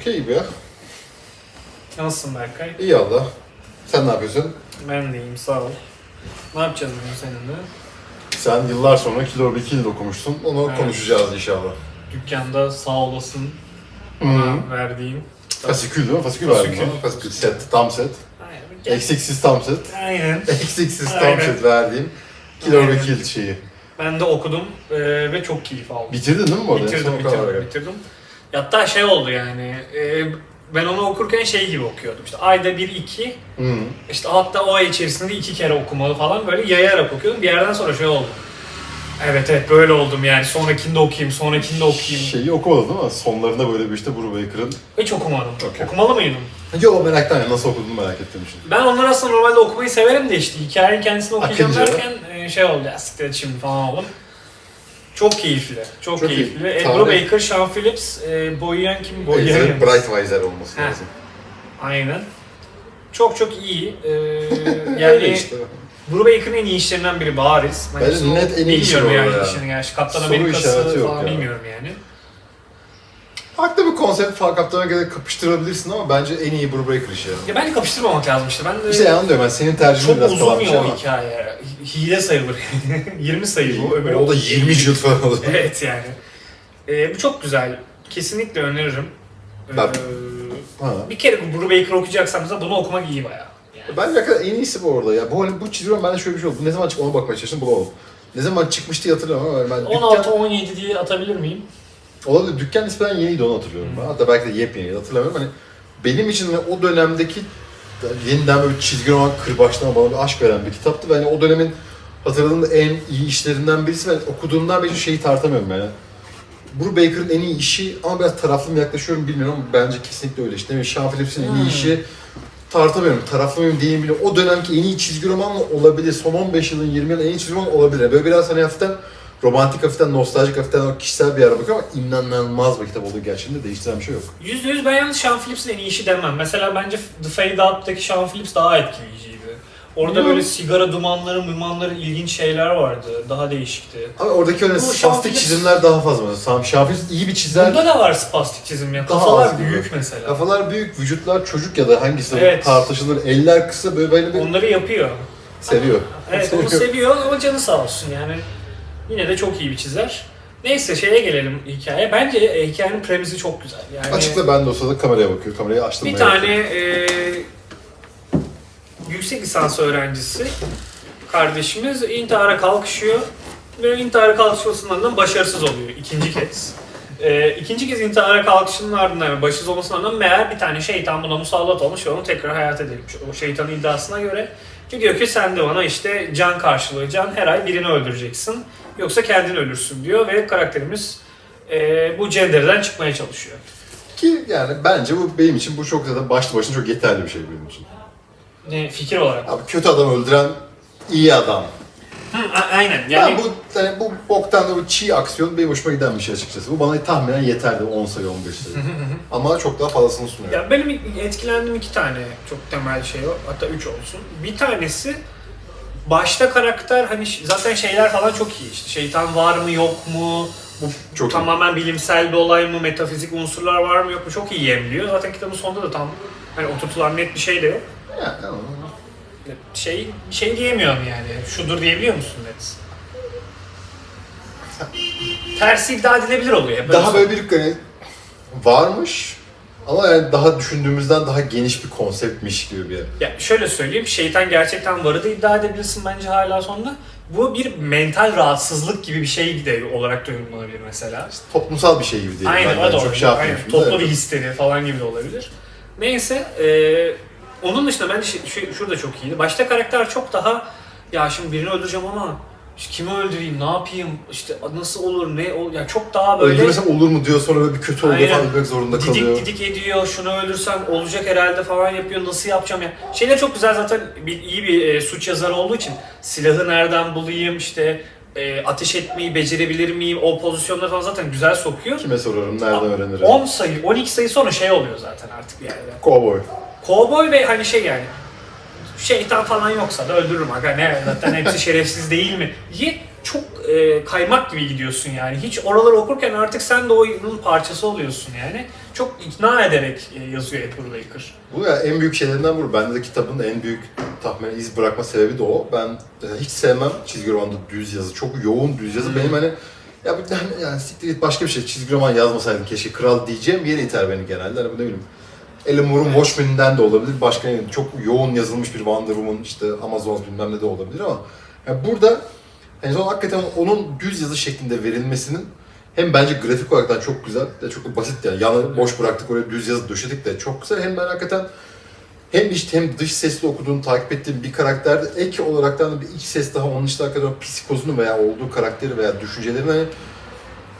Okey be. Nasılsın Berkay? İyi Allah. Sen ne yapıyorsun? Ben de iyiyim sağ ol. Ne yapacağız bugün seninle? Sen yıllar sonra Kilo bir Kill okumuştun. Onu Evet. konuşacağız inşallah. Dükkanda sağ olasın bana verdiğin. Fasikül değil mi? Fasikül Fasikül. verdim sana. Fasikül set, tam set. Eksiksiz tam set. Aynen. Eksiksiz tam Aynen. set verdiğim Kilo Aynen. bir Kill şeyi. Ben de okudum e, ve çok keyif aldım. Bitirdin değil mi bu arada? bitirdim, Son bitirdim, bitirdim. Hatta şey oldu yani, e, ben onu okurken şey gibi okuyordum. İşte ayda bir iki, Hı. işte hatta o ay içerisinde iki kere okumalı falan böyle yayarak okuyordum. Bir yerden sonra şey oldu. Evet evet böyle oldum yani. Sonrakini de okuyayım, sonrakini de okuyayım. Şeyi okumadın değil mi? Sonlarında böyle bir işte Brubaker'ın... Hiç okumadım. Okey. Okumalı mıydım? Yo meraktan ya nasıl okuduğunu merak ettim şimdi. Ben onları aslında normalde okumayı severim de işte hikayenin kendisini okuyacağım Akınca. derken e, şey oldu ya siktir et şimdi falan oldum. Çok keyifli, çok, Çok iyi. keyifli. Ed Tarih- Brubaker, Sean Phillips, e, boyayan kim? Boyayan. Ezra Brightweiser olması Ha. lazım. Aynen. Çok çok iyi. Öyle yani işte. Brubaker'ın en iyi işlerinden biri bariz. Ben Bence net en iyi işi Bilmiyorum o yani ya. işini gerçi. Kaptan Soru işareti Amerika'sı yok falan ya. bilmiyorum yani. Farklı bir konsept fark kaptana göre kapıştırabilirsin ama bence en iyi Brubaker işi. Ya bence kapıştırmamak lazım işte. Ben de İşte yani diyorum ben senin tercihin çok biraz uzun bir şey ya o ama. hikaye. Hile sayılır. 20 sayı bu. Öbürü O da 20 cilt falan olur. Evet yani. Ee, bu çok güzel. Kesinlikle öneririm. Ee, Ben- Ha. bir kere Brubaker okuyacaksanız da bunu okumak iyi bayağı. Yani. Bence hakikaten en iyisi bu arada ya. Bu hani bu çizgi roman bende şöyle bir şey oldu. Bu ne zaman çıktı ona bakmaya çalıştım bulamadım. Ne zaman çıkmıştı hatırlamıyorum ama ben dükkan... 16-17 diye atabilir miyim? Olabilir. Dükkan nispeten yeniydi onu hatırlıyorum. ben. Hatta belki de yepyeniydi hatırlamıyorum. Hani benim için hani o dönemdeki yeniden böyle çizgi roman kırbaçlama bana bir aşk veren bir kitaptı. Ve hani o dönemin hatırladığım en iyi işlerinden birisi ve okuduğumdan beri şeyi tartamıyorum yani. Brubaker'ın en iyi işi ama biraz taraflı mı yaklaşıyorum bilmiyorum ama bence kesinlikle öyle işte. Sean Phillips'in en iyi Hmm. işi tartamıyorum. Taraflı mıyım değil mi. O dönemki en iyi çizgi roman mı olabilir? Son 15 yılın 20 yılın en iyi çizgi roman olabilir. Böyle biraz hani hafiften romantik hafiften nostaljik hafiften o kişisel bir yere bakıyorum ama inanılmaz bir kitap olduğu gerçeğinde değiştiren bir şey yok. Yüzde yüz ben yalnız Sean Phillips'in en iyi işi demem. Mesela bence The Fade Out'taki Sean Phillips daha etkileyiciydi. Orada böyle sigara dumanları, mumanları ilginç şeyler vardı. Daha değişikti. Ama oradaki öyle Bu spastik Phillips- çizimler daha fazla. Mesela Sean Phillips iyi bir çizer. Burada da var spastik çizim ya. Daha Kafalar az gibi. büyük mesela. Kafalar büyük, vücutlar çocuk ya da hangisi Evet. tartışılır. Eller kısa böyle böyle bir Onları yapıyor. seviyor. Evet onu seviyor ama canı sağ olsun yani. Yine de çok iyi bir çizer. Neyse şeye gelelim hikaye. Bence e, hikayenin premisi çok güzel. Yani Açıkla ben de o sırada kameraya bakıyor. Kamerayı açtım. bir tane e, yüksek lisans öğrencisi kardeşimiz intihara kalkışıyor ve intihara kalkışmasının ardından başarısız oluyor ikinci kez. E, ikinci kez intihara kalkışının ardından yani başarısız olmasının ardından meğer bir tane şeytan buna musallat olmuş ve onu tekrar hayata dirilmiş. O şeytanın iddiasına göre ki diyor ki sen de bana işte can karşılığı can her ay birini öldüreceksin yoksa kendin ölürsün diyor ve karakterimiz e, bu cendereden çıkmaya çalışıyor. Ki yani bence bu benim için bu çok zaten başlı başına çok yeterli bir şey benim için. Ne, fikir olarak. Abi kötü adam öldüren iyi adam. Hı, a- aynen. Yani Yani bu yani bu boktan da bu çiğ aksiyon benim hoşuma giden bir şey açıkçası. Bu bana tahminen yeterdi 10 sayı 15 sayı. Ama çok daha fazlasını sunuyor. ya benim etkilendiğim iki tane çok temel şey var. Hatta üç olsun. Bir tanesi başta karakter hani zaten şeyler falan çok iyi. İşte şeytan var mı yok mu? Bu Çok iyi. tamamen bilimsel bir olay mı? Metafizik unsurlar var mı yok mu? Çok iyi yemliyor. Zaten kitabın sonunda da tam hani oturtulan net bir şey de yok. Yani, ama- Şey şey diyemiyorum yani. Şudur diyebiliyor musun net? Tersi iddia edilebilir oluyor. hep. daha böyle bir hani varmış ama yani daha düşündüğümüzden daha geniş bir konseptmiş gibi bir yer. Ya şöyle söyleyeyim, şeytan gerçekten varı da iddia edebilirsin bence hala sonunda. Bu bir mental rahatsızlık gibi bir şey de olarak da yorumlanabilir mesela. Toplumsal bir şey gibi değil. Aynen, o yani da çok şey Aynen. Toplu bir histeri falan gibi de olabilir. Neyse, e, onun dışında bence şu, şu- şurada çok iyiydi. Başta karakter çok daha, ya şimdi birini öldüreceğim ama işte kimi öldüreyim, ne yapayım, işte nasıl olur, ne olur, ya çok daha böyle... Öldürmesem olur mu diyor sonra böyle bir kötü oluyor Aynen. falan ölmek zorunda kalıyor. Didik didik ediyor, şunu öldürsem olacak herhalde falan yapıyor, nasıl yapacağım ya. Şeyler çok güzel zaten bir, iyi bir e, suç yazarı olduğu için silahı nereden bulayım, işte e, ateş etmeyi becerebilir miyim, o pozisyonları falan zaten güzel sokuyor. Kime sorarım, nereden öğrenirim? 10 sayı, 12 sayı sonra şey oluyor zaten artık bir yerde. Cowboy. Cowboy ve hani şey yani şeytan falan yoksa da öldürürüm aga ne zaten hepsi şerefsiz değil mi diye çok e, kaymak gibi gidiyorsun yani. Hiç oraları okurken artık sen de oyunun parçası oluyorsun yani. Çok ikna ederek e, yazıyor Apple Waker. Bu ya en büyük şeylerinden bu. Bende de kitabın en büyük tahminen iz bırakma sebebi de o. Ben e, hiç sevmem çizgi romanda düz yazı. Çok yoğun düz yazı. Hmm. Benim hani ya bir yani siktir git başka bir şey çizgi roman yazmasaydım keşke kral diyeceğim yere iter beni genelde. Hani bu ne bileyim Alan Moore'un Watchmen'inden de olabilir. Başka bileyim, çok yoğun yazılmış bir Wonder Woman işte Amazon bilmem ne de olabilir ama yani burada en son hakikaten onun düz yazı şeklinde verilmesinin hem bence grafik olarak çok güzel de çok da basit yani. Yanı boş bıraktık oraya düz yazı döşedik de çok güzel. Hem ben hakikaten hem iç hem dış sesli okuduğunu takip ettiğim bir karakterde ek olaraktan da bir iç ses daha onun işte hakikaten psikozunu veya olduğu karakteri veya düşüncelerini hani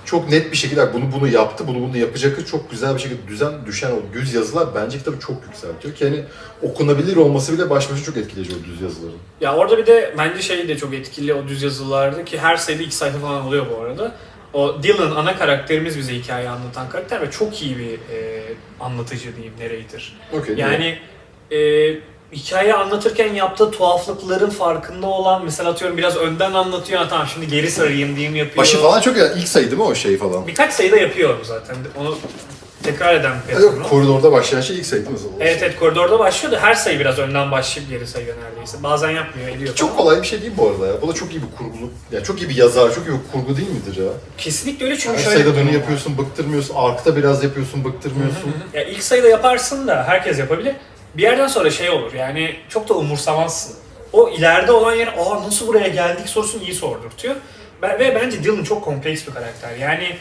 çok net bir şekilde bunu bunu yaptı, bunu bunu yapacakı çok güzel bir şekilde düzen düşen o düz yazılar bence kitabı çok yükseltiyor ki hani okunabilir olması bile baş başa çok etkileyici o düz yazıların. Ya orada bir de bence şey de çok etkili o düz yazılarda ki her sayıda iki sayfa falan oluyor bu arada. O Dylan ana karakterimiz bize hikaye anlatan karakter ve çok iyi bir e, anlatıcı diyeyim, narrator. Okey. Yani e, hikaye anlatırken yaptığı tuhaflıkların farkında olan mesela atıyorum biraz önden anlatıyor ha tamam şimdi geri sarayım diyeyim yapıyor. Başı falan çok ya ilk sayı değil mi o şey falan? Birkaç sayıda yapıyor zaten. Onu tekrar eden bir Yok, o. koridorda başlayan şey ilk sayı değil mi? O Evet evet koridorda başlıyor da her sayı biraz önden başlayıp geri sayıyor neredeyse. Bazen yapmıyor, ediyor. Çok falan. kolay bir şey değil bu arada ya. Bu da çok iyi bir kurguluk. Yani çok iyi bir yazar, çok iyi bir kurgu değil midir ya? Kesinlikle öyle çünkü Her şöyle sayıda bir durum bunu var. yapıyorsun, bıktırmıyorsun. Arkta biraz yapıyorsun, bıktırmıyorsun. Ya ilk sayıda yaparsın da herkes yapabilir. Bir yerden sonra şey olur yani çok da umursamazsın. O ileride olan yer aa nasıl buraya geldik sorusunu iyi sordurtuyor. Ben, ve bence Dylan çok kompleks bir karakter. Yani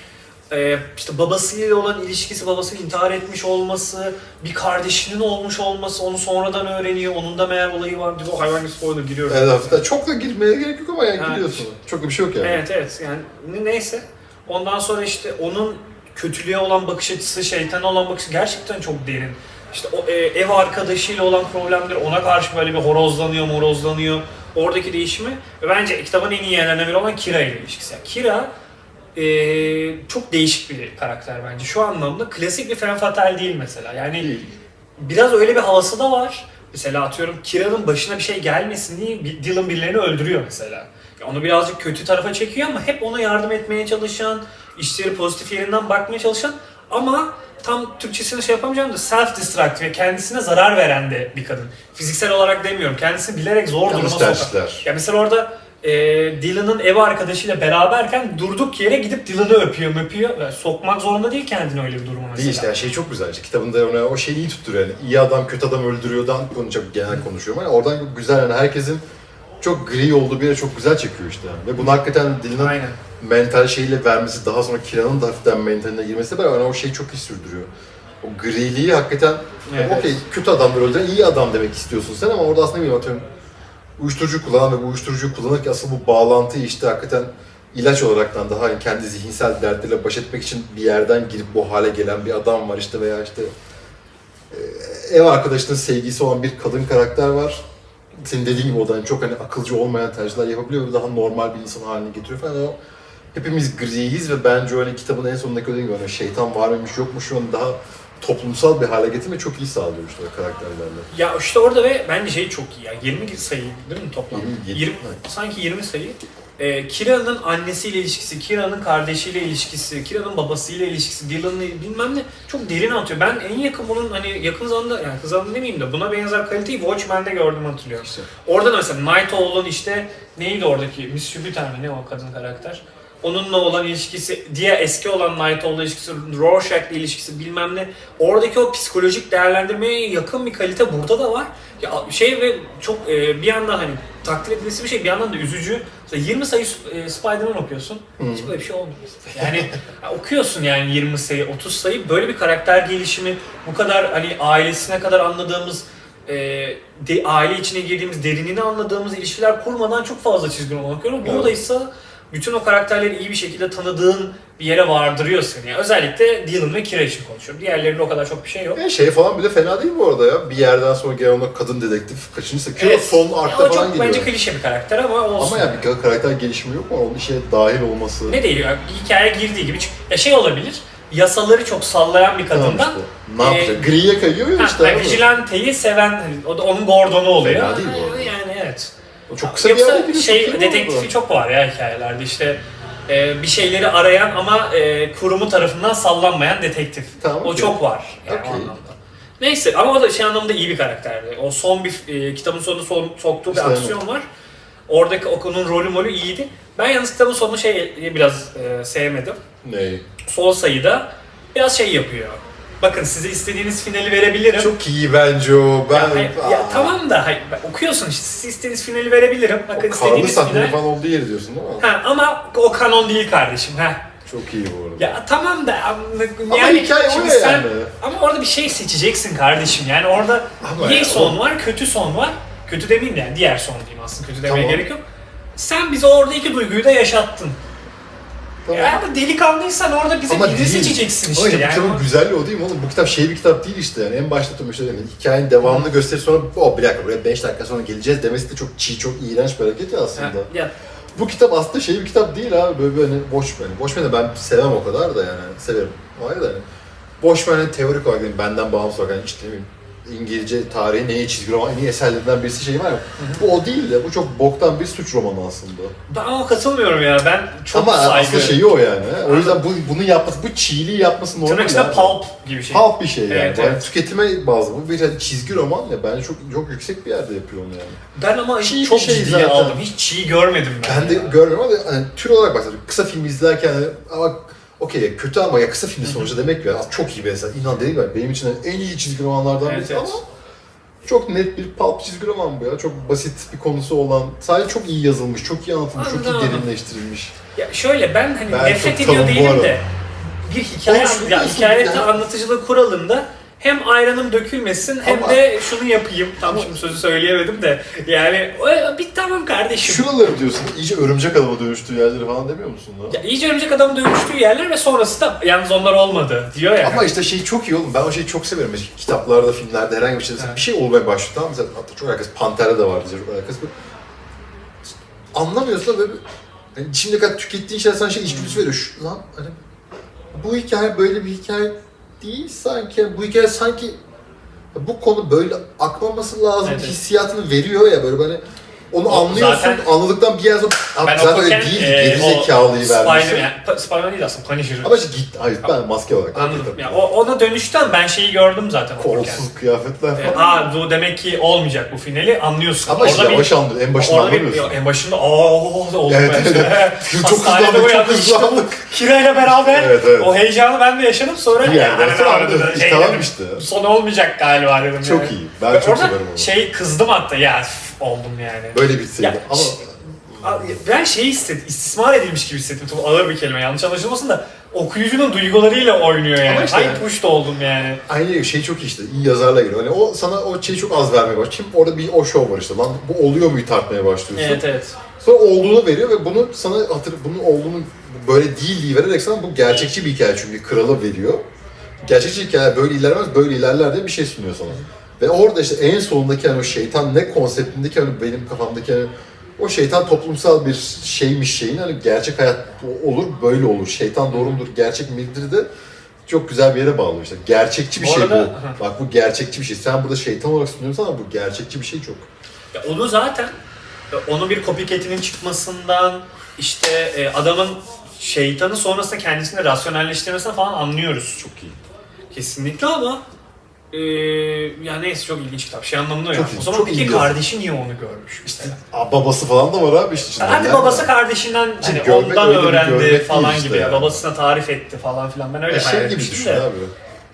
e, işte babasıyla olan ilişkisi, babasının intihar etmiş olması, bir kardeşinin olmuş olması, onu sonradan öğreniyor. Onun da meğer olayı var. O hayvan gibi spoiler giriyorum. Evet, hafiften çok da girmeye gerek yok ama yani Evet. gidiyorsun. Çok da bir şey yok yani. Evet evet yani ne- neyse. Ondan sonra işte onun kötülüğe olan bakış açısı, şeytana olan bakış açısı gerçekten çok derin. İşte o e, ev arkadaşıyla olan problemleri ona karşı böyle bir horozlanıyor, morozlanıyor. Oradaki değişimi ve bence kitabın en iyi yerlerinden biri olan Kira ile ilişkisi. Yani Kira e, çok değişik bir karakter bence. Şu anlamda klasik bir femme fatale değil mesela. Yani Değil. biraz öyle bir havası da var. Mesela atıyorum Kira'nın başına bir şey gelmesin diye Dylan birilerini öldürüyor mesela. Onu birazcık kötü tarafa çekiyor ama hep ona yardım etmeye çalışan, işleri pozitif yerinden bakmaya çalışan ama tam Türkçesini şey yapamayacağım da self-destruct ve kendisine zarar veren de bir kadın. Fiziksel olarak demiyorum. Kendisini bilerek zor duruma Yanlış sokan. tercihler. Ya mesela orada e, Dylan'ın ev arkadaşıyla beraberken durduk yere gidip Dylan'ı öpüyor öpüyor. Yani sokmak zorunda değil kendini öyle bir duruma mesela. Değil işte yani şey çok güzel. Kitabında ona o şeyi iyi tutturuyor yani. İyi adam kötü adam öldürüyordan bunu çok genel konuşuyorum. Yani oradan güzel yani herkesin çok gri olduğu bir yere çok güzel çekiyor işte. Yani. Ve bunu hakikaten Dylan'ın Aynen. Mental şeyle vermesi, daha sonra Kira'nın da hafiften mentaline girmesi de yani o şeyi çok iyi sürdürüyor. O griliği hakikaten yani Evet. okey kötü adamları öldüren iyi adam demek istiyorsun sen ama orada aslında bileyim atıyorum uyuşturucu kullanan ve bu uyuşturucuyu kullanırken asıl bu bağlantıyı işte hakikaten ilaç olaraktan daha hani kendi zihinsel dertleriyle baş etmek için bir yerden girip bu hale gelen bir adam var işte veya işte e, ev arkadaşının sevgisi olan bir kadın karakter var. Senin dediğin gibi o da hani çok hani akılcı olmayan tercihler yapabiliyor ve daha normal bir insan haline getiriyor falan. O hepimiz griyiz ve bence öyle kitabın en sonundaki öyle gibi hani şeytan var mıymış yokmuş an daha toplumsal bir hale getirme çok iyi sağlıyor işte o karakterlerle. Ya işte orada ve bence şey çok iyi ya. 20 sayı değil mi toplam? 27, 20, evet. sanki 20 sayı. Ee, Kira'nın annesiyle ilişkisi, Kira'nın kardeşiyle ilişkisi, Kira'nın babasıyla ilişkisi, Dylan'la bilmem ne çok derin atıyor. Ben en yakın bunun hani yakın zamanda yani yakın zamanda demeyeyim de buna benzer kaliteyi Watchmen'de gördüm hatırlıyorum. İşte. Orada da mesela Night Owl'un işte neydi oradaki Miss Jupiter mi ne o kadın karakter? Onunla olan ilişkisi, diğer eski olan Night Owl'la ilişkisi, Rorschach'la ilişkisi bilmem ne. Oradaki o psikolojik değerlendirmeye yakın bir kalite burada da var. Ya şey ve çok e, bir yandan hani takdir edilesi bir şey bir yandan da üzücü. Mesela 20 sayı e, Spider-Man okuyorsun. Hiç böyle bir şey olmuyor. Yani ya okuyorsun yani 20 sayı, 30 sayı böyle bir karakter gelişimi bu kadar hani ailesine kadar anladığımız e, de, aile içine girdiğimiz, derinini anladığımız ilişkiler kurmadan çok fazla çizgi roman okuyorum. Evet. Bütün o karakterleri iyi bir şekilde tanıdığın bir yere vardırıyor seni. Yani özellikle Dylan ve Kira için konuşuyorum. Diğerlerinde o kadar çok bir şey yok. E şey falan bile fena değil bu arada ya. Bir yerden sonra gelen ona kadın dedektif kaçıncı Kira Evet. son arkta o falan çok geliyor. bence klişe bir karakter ama olsun. Ama ya bir karakter gelişimi yok mu? Onun işe dahil olması. Ne değil ya hikaye girdiği gibi ya şey olabilir yasaları çok sallayan bir Tamam kadından işte. Ne e, yapacak? Griye kayıyor ya Ha, işte. yani abi. Vigilante'yi seven, hani o da onun Gordon'u oluyor. Fena değil bu arada. O çok kısa bir Yoksa gidiyor, şey detektifi oldu. çok var ya hikayelerde işte e, bir şeyleri arayan ama e, kurumu tarafından sallanmayan detektif. Tamam, o okey. çok var yani o Okey. anlamda. Neyse ama o da şey anlamda iyi bir karakterdi. O son bir e, kitabın sonunda son, soktuğu bir İşte aksiyon var. Oradaki okunun rolü molü iyiydi. Ben yalnız kitabın sonunu şey biraz e, sevmedim. Ne? Son sayıda biraz şey yapıyor. Bakın size istediğiniz finali verebilirim. Çok iyi bence o. Ben... Ya, hayır, ya Aa. tamam da hayır, okuyorsun işte siz istediğiniz finali verebilirim. Bakın O karlı istediğiniz sahneleri final. falan olduğu yeri diyorsun değil mi? Ha, ama o kanon değil kardeşim. Ha. Çok iyi bu arada. Ya tamam da yani, Ama hikaye o şimdi sen- yani. Ama orada bir şey seçeceksin kardeşim. Yani orada Ama iyi ya, son var, kötü son var. Kötü demeyeyim de yani diğer son diyeyim aslında. Kötü demeye Tamam. gerek yok. Sen bize orada iki duyguyu da yaşattın. Tamam. Ya ama delikanlıysan orada bize Ama birini değil. seçeceksin Ama işte. işte bu yani. kitabın güzelliği o değil mi oğlum? Bu kitap şey bir kitap değil işte yani. En başta tüm işte yani hikayenin devamını gösterip sonra o bir dakika buraya 5 dakika sonra geleceğiz demesi de çok çiğ, çok iğrenç bir hareket ya Ha, aslında. ya, Bu kitap aslında şey bir kitap değil abi. Böyle böyle boş yani. Boş ben ben sevmem o kadar da yani. Severim. Hayır da yani. Boş hani teorik olarak yani benden bağımsız olarak yani işte ne bileyim, İngilizce tarihin en iyi çizgi roman, en iyi eserlerinden birisi şey var ya. Bu o değil de bu çok boktan bir suç romanı aslında. ben ama katılmıyorum ya. Ben çok Ama saygı. aslında şeyi o yani. O yüzden bu, bunu yapması, bu çiğliği yapması normal. Tırnak içinde pulp gibi şey. Halk bir şey yani. Evet, Yani evet. tüketime bazı bu bir hani çizgi roman ya bence çok çok yüksek bir yerde yapıyor onu yani. Ben ama Çiğ çok bir şey ciddiye zaten. aldım. Hiç çiğ görmedim ben. Ben de ya. görmüyorum ama hani tür olarak baksana kısa film izlerken hani, ama okey kötü ama ya kısa filmi sonuçta demek az çok iyi bir eser. İnan dediğim gibi benim için en iyi çizgi romanlardan Evet, birisi evet. ama çok net bir pulp çizgi roman bu ya. Çok basit bir konusu olan, sadece çok iyi yazılmış, çok iyi anlatılmış, çok iyi Anladım. derinleştirilmiş. Ya şöyle ben hani Ben nefret çok ediyor tamam bu değilim arada. de bir hikaye Olsun, ya olsun. hikaye Ya. anlatıcılığı kuralında hem ayranım dökülmesin hem Ama- de şunu yapayım. Tam şimdi sözü söyleyemedim de yani o- bir tamam kardeşim. Şuraları diyorsun, iyice örümcek adama dönüştüğü yerleri falan demiyor musun lan? Ya iyice örümcek adam dönüştüğü yerler ve sonrası da yalnız onlar olmadı diyor ya. Ama işte şey çok iyi oğlum. Ben o şeyi çok severim. Mesela kitaplarda, filmlerde herhangi bir şeyde Evet. bir şey olmaya başlıyor. Tamam mı? Mesela hatta çok herkes Panter'de de vardı. Çok herkes böyle anlamıyorsun da böyle bir- hani şimdiye kadar tükettiğin şeyler sana şey içgüdüsü veriyor. Şu, lan hani bu hikaye böyle bir hikaye değil sanki. Bu hikaye sanki bu konu böyle akmaması lazım Evet, hissiyatını veriyor ya böyle böyle onu anlıyorsun. zaten- Anladıktan bir yer sonra "Abi ben zaten öyle okurken değil. e, geri zekalıyı vermişsin. Spider, yani, Spider-Man değil aslında Punisher. Ama işte git. Hayır ben maske olarak. Anladım. Ya, o, ona dönüşten ben şeyi gördüm zaten okurken. Kolsuz kıyafetler E, falan. Aa bu demek ki olmayacak bu finali anlıyorsun. Ama işte Orada bir- yavaş anlıyor. En başında Orada bir, anlamıyorsun. en başında aa oldu Evet, ben evet. işte. Çok hızlandık, çok işte hızlandık. Kira ile beraber Evet, evet. o heyecanı ben de yaşadım sonra Bir yerden yani İşte şey tamam işte. Son olmayacak galiba dedim. Çok iyi. Ben çok severim onu. şey kızdım hatta ya oldum yani. Böyle bitseydi. Ya, Ama Ben şey hissettim, istismar edilmiş gibi hissettim. Çok ağır bir kelime, yanlış anlaşılmasın da okuyucunun duygularıyla oynuyor yani. Ama işte- Ay push da oldum yani. aynı şey çok iyi işte. İyi yazarla geliyor. Hani o sana o şeyi çok az vermeye başlıyor. Şimdi orada bir o show var işte. Lan bu oluyor muyu tartmaya başlıyorsun. Evet evet. Sonra olduğunu veriyor ve bunu sana hatır bunun olduğunu böyle değil diye vererek sana bu gerçekçi bir hikaye çünkü kralı veriyor. Gerçekçi hikaye böyle ilerlemez, böyle ilerler diye bir şey sunuyor sana. Ve orada işte en sonundaki hani o şeytan ne konseptindeki hani benim kafamdaki hani o şeytan toplumsal bir şeymiş şeyin hani gerçek hayat olur böyle olur. Şeytan doğru mudur, gerçek midir de çok güzel bir yere bağlıyor işte. Gerçekçi bir Bu şey arada- bu. Bak bu gerçekçi bir şey. Sen burada şeytan olarak sunuyorsun ama bu gerçekçi bir şey çok. Ya onu zaten e, onu bir copycat'inin çıkmasından işte e, adamın şeytanı sonrasında kendisini rasyonelleştirmesine falan anlıyoruz. Çok iyi. Kesinlikle ama e, ya neyse çok ilginç kitap. Şey anlamında Çok ya. iyi, O zaman çok peki yazar. kardeşi niye onu görmüş? İşte mesela? a, babası falan da var abi işte. içinde. Hadi Yani- babası kardeşinden Şimdi hani görmek ondan öyle bir öğrendi görmek falan değil gibi. işte yani. Babasına tarif etti falan filan. Ben öyle Ya hayal şey gibi etmiştim düşün de. abi.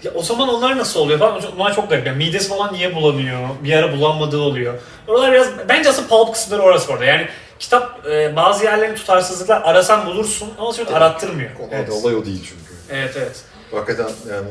Ya o zaman onlar nasıl oluyor falan? Onlar çok garip. Yani midesi falan niye bulanıyor? Bir ara bulanmadığı oluyor. Oralar biraz... Bence asıl pulp kısımları orası orada. Yani kitap e, bazı yerlerin tutarsızlıklar arasan bulursun ama çok arattırmıyor. Olay, Evet. olay o değil çünkü. evet evet. Hakikaten yani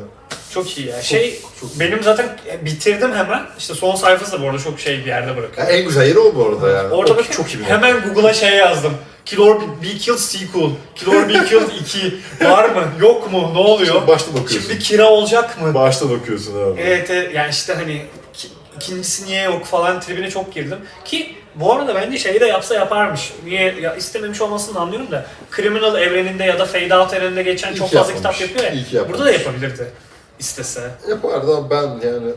Çok iyi ya. Şey çok- benim zaten bitirdim hemen. İşte son sayfası da bu arada çok şey bir yerde ya bırakıyor. en güzel yeri o bu arada yani. Orada O bak çok iyi bir hemen Google'a şey yazdım. Kill or Be, Killed sequel. Kill or Be Killed 2. Var mı? Yok mu? Ne oluyor? Şimdi baştan okuyorsun. Şimdi kira olacak mı? Baştan okuyorsun abi. Evet, evet yani işte hani ki- ikincisi niye yok falan tribine çok girdim. Ki Bu arada bence şeyi de yapsa yaparmış. Niye ya istememiş olmasını da anlıyorum da Criminal evreninde ya da Fade Out evreninde geçen İyi çok ki fazla yapmamış. kitap yapıyor ya. İyi ki yapmamış. Burada da yapabilirdi istese. Yapardı ama ben yani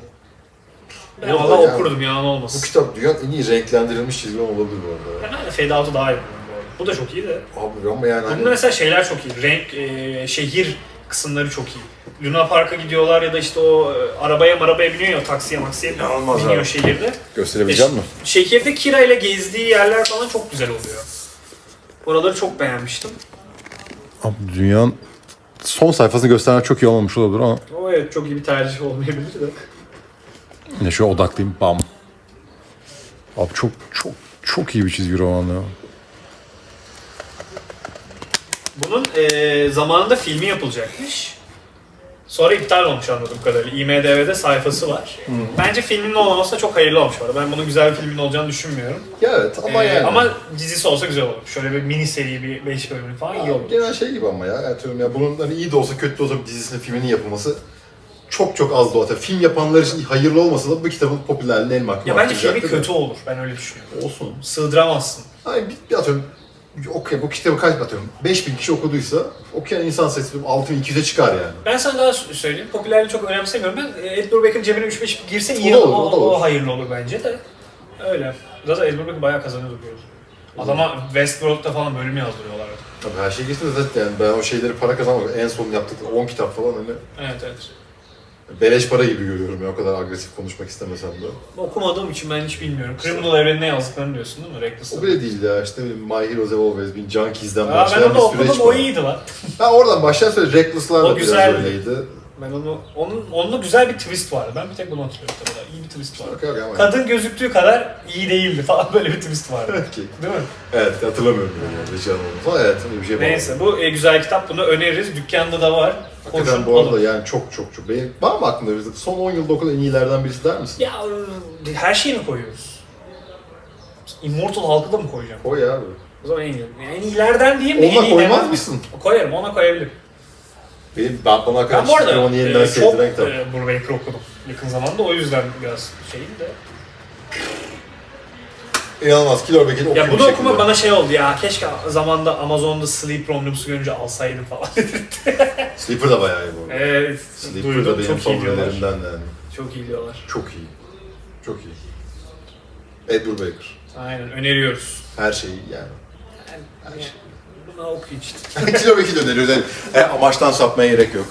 Ben Yok valla yani. okurdum yalan bu olmasın. kitap dünyanın en iyi renklendirilmiş çizgi roman olabilir bu arada. Ben hala Fade Out'u daha iyi buluyorum bu arada. Bu da çok iyi de. Abi ama yani hani Bunda mesela şeyler çok iyi. Renk, e, şehir kısımları çok iyi. Luna Park'a gidiyorlar ya da işte o e, arabaya marabaya biniyor ya o taksiye maksiye İnanılmaz biniyor abi. şehirde. gösterebilecek E, mi? Şehirde Kira ile gezdiği yerler falan çok güzel oluyor. Oraları çok beğenmiştim. Abi dünyanın son sayfasını gösteren çok iyi olmamış olabilir ama O evet çok iyi bir tercih olmayabilir de. ne şöyle odaklayayım bam. Abi çok çok çok iyi bir çizgi roman ya. Bunun e, zamanında filmi yapılacakmış. Sonra iptal olmuş anladığım kadarıyla. IMDB'de sayfası var. Bence filminin olmaması da çok hayırlı olmuş orada. Ben bunun güzel bir filmin olacağını düşünmüyorum. Ya evet ama Ee, yani. Ama dizisi olsa güzel olur. Şöyle bir mini seri bir 5 bölümlük falan iyi olur. Genel şey gibi ama ya. Atıyorum ya bunun hani iyi de olsa kötü de olsa bir dizisinin filminin yapılması çok çok az da olsa. Film yapanlar için hayırlı olmasa da bu kitabın popülerliğini el mahkum Ya bence filmi arttıracaktır da. kötü olur. Ben öyle düşünüyorum. Olsun. Sığdıramazsın. Hani bir, bir atıyorum okey bu kitabı kaç atıyorum 5000 kişi okuduysa okuyan insan sayısı 6200'e çıkar yani. Ben sana daha söyleyeyim. Popülerliği çok önemsemiyorum. Ben e, Ed Brubaker'ın cebine 3-5 girse O iyi o, olur, o o, olur. hayırlı olur bence de. Öyle. Zaten Ed Brubaker bayağı kazanıyordu diyoruz. Adama Westworld'da falan bölüm yazdırıyorlar. Tabii her şey geçti de zaten yani ben o şeyleri para kazanmadım. En son yaptıkları 10 kitap falan hani Evet evet. Beleş para gibi görüyorum ya o kadar agresif konuşmak istemesem de. Okumadığım için ben hiç bilmiyorum. Criminal evrenine yazdıklarını diyorsun değil mi? O Reckless'ta. bile değil ya işte My Heroes Have Always Been Junkies'den Aa, ben başlayan onu bir süreç okudum o var. iyiydi lan. Ha oradan başlayan süreç Reckless'lar O da biraz güzeldi. öyleydi. Ben onu, onun, onda güzel bir twist vardı. Ben bir tek bunu hatırlıyorum tabii. İyi bir twist vardı. Okey ama Kadın gözüktüğü kadar iyi değildi falan böyle bir twist vardı. Okey. Değil mi? Evet hatırlamıyorum bile yani. Hiç yanılmadım. Ama evet öyle bir şey var. Neyse bu e, güzel kitap. Bunu öneririz. Dükkanda da var. Hakikaten Koşun bu arada alın. yani çok çok çok. Benim, var mı aklında bir son 10 yılda okunan en iyilerden birisi der misin? Ya her şeyi mi koyuyoruz? Immortal halkı da mı koyacağım? Koy abi. O zaman en iyi. En iyilerden diyeyim de en Ona iyi koymaz demem. mısın? Koyarım ona koyabilirim. Benim ben bana Ben bu arada onu yeniden e, çok sevdiren kitap. e, Brubaker okudum yakın zamanda o yüzden biraz şeyim de. İnanılmaz. Killer Becket'i Ya okuyor bunu okuma bana şey oldu ya keşke zamanda Amazon'da Sleep Omnibus'u görünce alsaydım falan. Sleeper da bayağı iyi bu arada. evet Sleeper da duydum benim çok iyi diyorlar. favorilerimden yani. Çok iyi diyorlar. Çok iyi. Çok iyi. Ed Brubaker. Aynen öneriyoruz. Her şeyi yani. Yani, bunu okuyun işte. Killer Becket'i öneriyoruz. Yani, e, amaçtan sapmaya gerek yok.